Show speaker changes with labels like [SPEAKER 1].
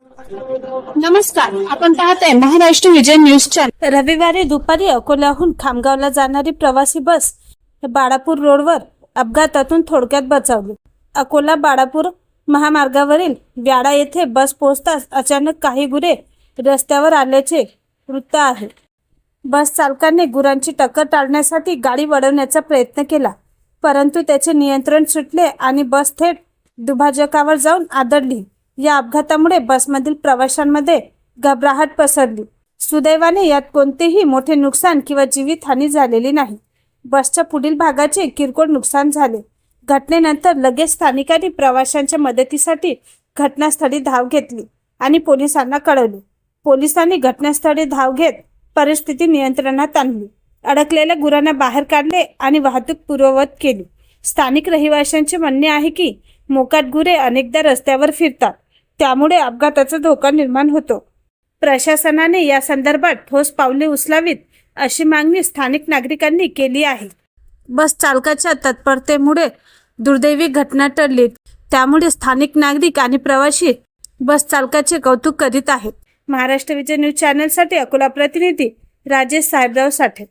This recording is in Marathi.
[SPEAKER 1] नमस्कार आपण पाहत आहे महाराष्ट्र विजय न्यूज चॅनल
[SPEAKER 2] रविवारी दुपारी अकोल्याहून खामगावला जाणारी प्रवासी बस बाळापूर रोडवर अपघातातून थोडक्यात बचावली. अकोला बाळापूर महामार्गावरील व्याडा येथे बस पोहोचताच अचानक काही गुरे रस्त्यावर आल्याचे वृत्त आहे. बस चालकाने गुरांची टक्कर टाळण्यासाठी गाडी वळवण्याचा प्रयत्न केला परंतु त्याचे नियंत्रण सुटले आणि बस थेट दुभाजकावर जाऊन आदळली. या अपघातामुळे बसमधील प्रवाशांमध्ये घबराहट पसरली. सुदैवाने यात कोणतेही मोठे नुकसान किंवा जीवितहानी झालेली नाही. बसच्या पुढील भागाचे किरकोळ नुकसान झाले. घटनेनंतर लगेच स्थानिकांनी प्रवाशांच्या मदतीसाठी घटनास्थळी धाव घेतली आणि पोलिसांना कळवले. पोलिसांनी घटनास्थळी धाव घेत परिस्थिती नियंत्रणात आणली. अडकलेल्या गुरांना बाहेर काढले आणि वाहतूक पूर्ववत केली. स्थानिक रहिवाशांचे म्हणणे आहे की मोकाट गुरे अनेकदा रस्त्यावर फिरतात. त्यामुळे अपघाताचा धोका निर्माण होतो. प्रशासनाने या संदर्भात ठोस पावले उचलावीत अशी मागणी स्थानिक नागरिकांनी केली आहे. बस चालकाच्या तत्परतेमुळे दुर्दैवी घटना टळली. त्यामुळे स्थानिक नागरिक आणि प्रवासी बस चालकाचे कौतुक करीत आहेत. महाराष्ट्र विजय न्यूज चॅनलसाठी अकोला प्रतिनिधी राजेश साहेबराव साठे.